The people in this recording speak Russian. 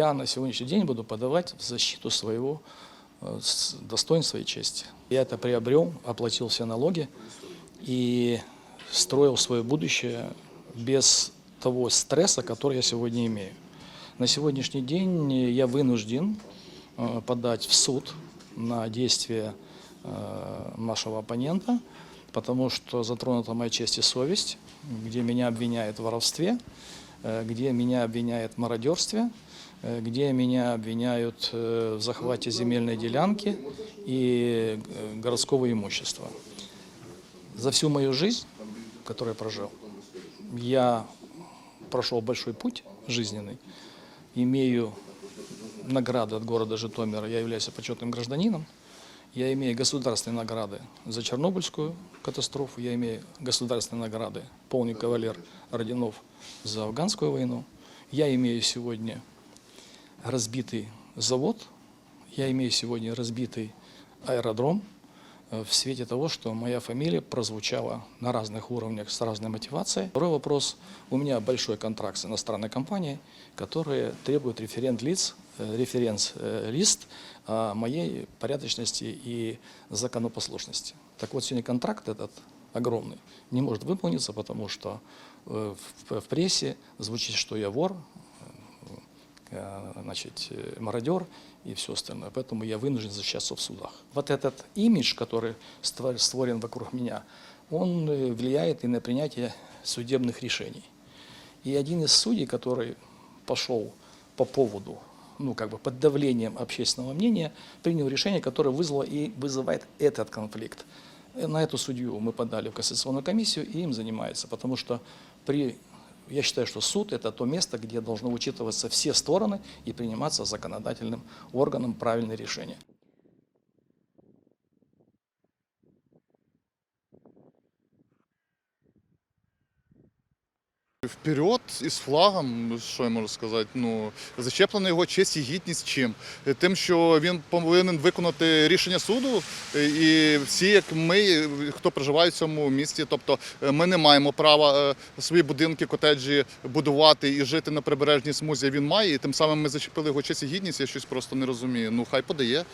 Я на сегодняшний день буду подавать в защиту своего э, достоинства и чести. Я это приобрел, оплатил все налоги и строил свое будущее без того стресса, который я сегодня имею. На сегодняшний день я вынужден э, подать в суд на действия э, нашего оппонента, потому что затронута моя честь и совесть, где меня обвиняют в воровстве, где меня обвиняют в мародерстве, где меня обвиняют э, в захвате земельной делянки и э, городского имущества. За всю мою жизнь, которую я прожил, я прошел большой путь жизненный, имею награды от города Житомира, я являюсь почетным гражданином, я имею государственные награды за Чернобыльскую катастрофу, я имею государственные награды полный кавалер орденов за афганскую войну, я имею сегодня разбитый завод, я имею сегодня разбитый аэродром э, в свете того, что моя фамилия прозвучала на разных уровнях с разной мотивацией. Второй вопрос. У меня большой контракт с иностранной компанией, которая требует референт-лиц, э, референс-лист о моей порядочности и законопослушности. Так вот, сегодня контракт этот огромный не может выполниться, потому что э, в, прессе звучит, что я вор, э, значит, э, мародер и все остальное. Поэтому я вынужден защищаться в судах. Вот этот имидж, который створ- створен вокруг меня, он э, влияет и на принятие судебных решений. И один из судей, который пошел по поводу, ну, как бы под давлением общественного мнения, принял решение, которое вызвало и вызывает этот конфликт. Э, На эту судью мы подали в Кассационную комиссию, и им занимается, потому что при я считаю, что суд – это то место, где должны учитываться все стороны и приниматься законодательным органом правильные решения. Вперед із флагом, що я можу сказати, ну зачеплена його честь і гідність чим? Тим, що він повинен виконати рішення суду, е, і всі, як ми, хто проживає в цьому місті, тобто е, ми не маємо права е, свої будинки, котеджі будувати і жити на прибережній смузі. Він має, і тим самим ми зачепили його честь і гідність. Я щось просто не розумію. Ну хай подає.